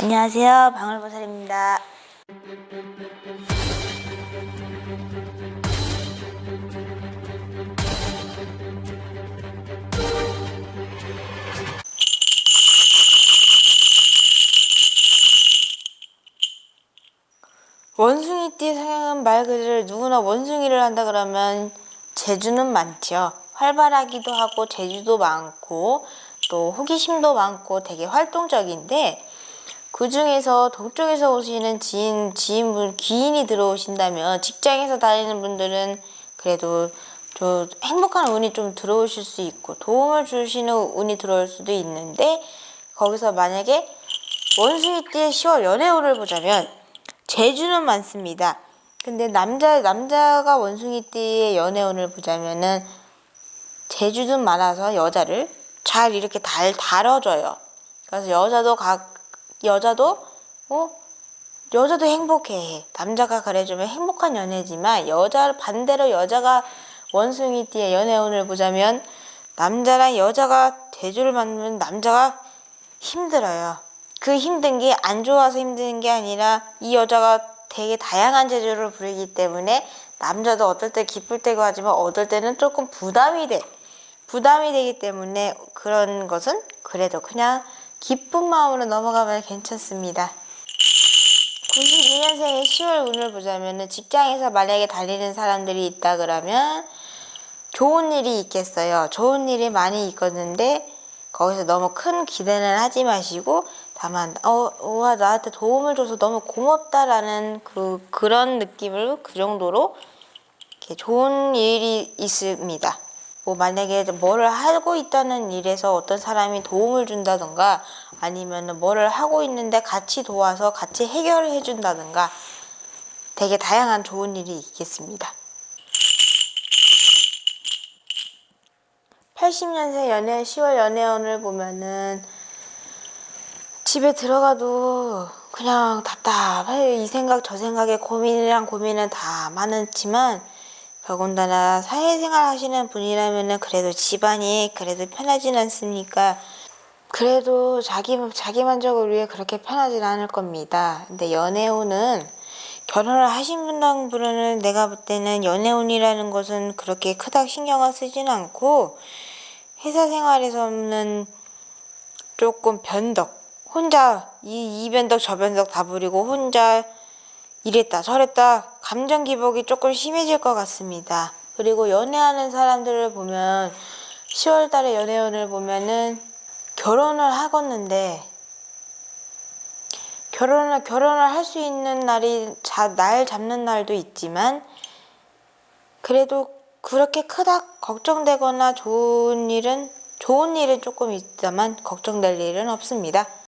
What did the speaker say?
안녕하세요. 방울보살입니다. 원숭이띠 성향은 말 그대로 누구나 원숭이를 한다 그러면 재주는 많죠. 활발하기도 하고 재주도 많고 또 호기심도 많고 되게 활동적인데 그 중에서 동쪽에서 오시는 지인 지인분 귀인이 들어오신다면 직장에서 다니는 분들은 그래도 저 행복한 운이 좀 들어오실 수 있고 도움을 주시는 운이 들어올 수도 있는데 거기서 만약에 원숭이띠의 10월 연애운을 보자면 재주는 많습니다. 근데 남자 남자가 원숭이띠의 연애운을 보자면은 재주는 많아서 여자를 잘 이렇게 달 다뤄줘요. 그래서 여자도 각 여자도 어 여자도 행복해해. 남자가 그래주면 행복한 연애지만 여자 반대로 여자가 원숭이띠의 연애운을 보자면 남자랑 여자가 재주를 만나면 남자가 힘들어요. 그 힘든 게 안 좋아서 힘든 게 아니라 이 여자가 되게 다양한 재주를 부리기 때문에 남자도 어떨 때 기쁠 때고 하지만 어떨 때는 조금 부담이 돼. 부담이 되기 때문에 그런 것은 그래도 그냥 기쁜 마음으로 넘어가면 괜찮습니다. 92년생의 10월 운을 보자면은 직장에서 만약에 달리는 사람들이 있다 그러면 좋은 일이 있겠어요. 좋은 일이 많이 있겠는데 거기서 너무 큰 기대는 하지 마시고 다만 어, 와 나한테 도움을 줘서 너무 고맙다라는 그 그런 느낌을 그 정도로 좋은 일이 있습니다. 뭐 만약에 뭐를 하고 있다는 일에서 어떤 사람이 도움을 준다던가 아니면은 뭐를 하고 있는데 같이 도와서 같이 해결해 준다던가 되게 다양한 좋은 일이 있겠습니다. 80년생 연애 10월 연애운을 보면은 집에 들어가도 그냥 답답해요. 이 생각 저 생각에 고민이랑 고민은 다 많았지만 더군다나 사회생활 하시는 분이라면은 그래도 집안이 그래도 편하진 않습니까? 그래도 자기 자기 만족을 위해 그렇게 편하진 않을 겁니다. 근데 연애운은 결혼을 하신 분들은 내가 볼 때는 연애운이라는 것은 그렇게 크다 신경을 쓰진 않고 회사 생활에서는 조금 변덕 혼자 이, 이 변덕 저 변덕 다 부리고 혼자 이랬다 저랬다 감정 기복이 조금 심해질 것 같습니다. 그리고 연애하는 사람들을 보면 10월 달에 연애운을 보면은 결혼을 하겠는데 결혼을 결혼을 할 수 있는 날이 자, 날 잡는 날도 있지만 그래도 그렇게 크다 걱정되거나 좋은 일은 좋은 일은 조금 있다만 걱정될 일은 없습니다.